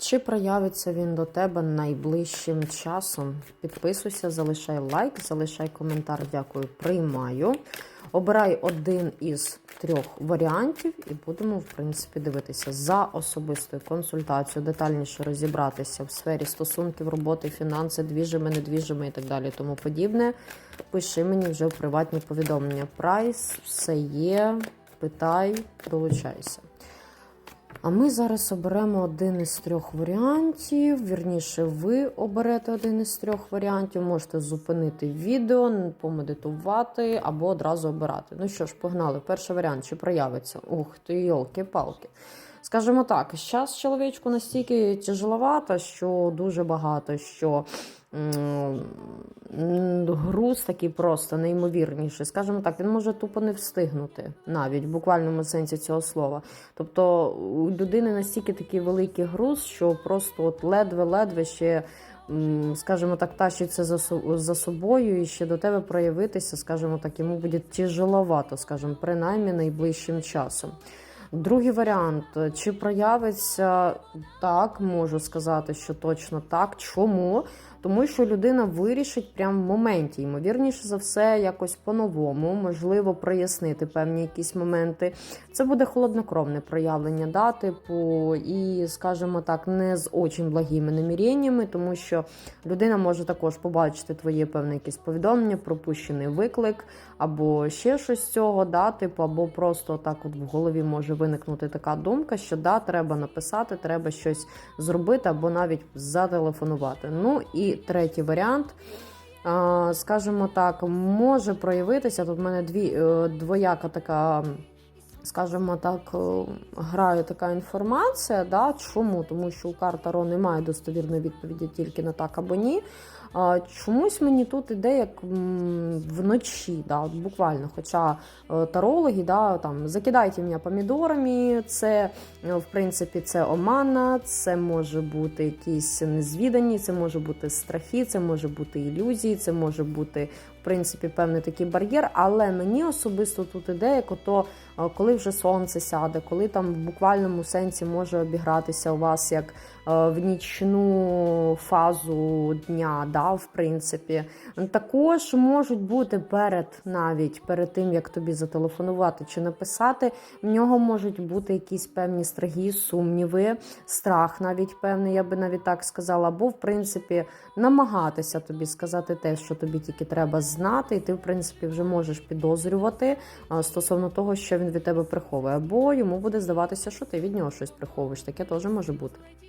Чи проявиться він до тебе найближчим часом? Підписуйся, залишай лайк, залишай коментар. Дякую, приймаю. Обирай один із трьох варіантів, і будемо, в принципі, дивитися за особистою консультацією, детальніше розібратися в сфері стосунків, роботи, фінанси, двіжими, недвіжими і так далі. Тому подібне. Пиши мені вже в приватні повідомлення. Прайс, все є. Питай, долучайся. А ми зараз оберемо один із трьох варіантів. Вірніше, ви оберете один із трьох варіантів. Можете зупинити відео, помедитувати або одразу обирати. Ну що ж, погнали. Перший варіант чи проявиться? Ух ти, йолки-палки. Скажімо так, зараз чоловічку настільки тяжеловато, що дуже багато що. Груз такий просто неймовірніший. Скажімо так, він може тупо не встигнути навіть в буквальному сенсі цього слова. Тобто у людини настільки такий великий груз, що просто от ледве-ледве ще, скажімо так, тащиться за, за собою і ще до тебе проявитися, скажімо так, йому буде тяжеловато, скажімо, принаймні найближчим часом. Другий варіант, чи проявиться так, можу сказати, що точно так. Чому? Тому що людина вирішить прямо в моменті, ймовірніше за все, якось по-новому, можливо, прояснити певні якісь моменти. Це буде холоднокровне проявлення да, типу, і, скажімо так, не з очень благими наміреннями, тому що людина може також побачити твоє певне якесь повідомлення, пропущений виклик, або ще щось з цього, да, типу, або просто так от в голові може виникнути така думка, що да, треба написати, треба щось зробити, або навіть зателефонувати. Ну і третій варіант. Скажімо так, може проявитися. Тут в мене дві е, двояка така, скажімо так, е, грає така інформація. Да? Чому? Тому що у карта Ро немає достовірної відповіді тільки на так або ні. Чомусь мені тут іде як вночі, да, от буквально. Хоча е, тарологи, да, там закидайте мене помідорами, це е, в принципі це омана, це може бути якісь незвідані, це може бути страхи, це може бути ілюзії, це може бути принципі певний такий бар'єр. Але мені особисто тут іде, як ото е, коли вже сонце сяде, коли там в буквальному сенсі може обігратися у вас як е, в нічну фазу дня, да, в принципі. Також можуть бути перед навіть перед тим, як тобі зателефонувати чи написати, в нього можуть бути якісь певні страхи, сумніви, страх навіть певний, я би навіть так сказала, або в принципі намагатися тобі сказати те, що тобі тільки треба знати, і ти, в принципі, вже можеш підозрювати стосовно того, що він від тебе приховує, або йому буде здаватися, що ти від нього щось приховуєш. Таке теж може бути.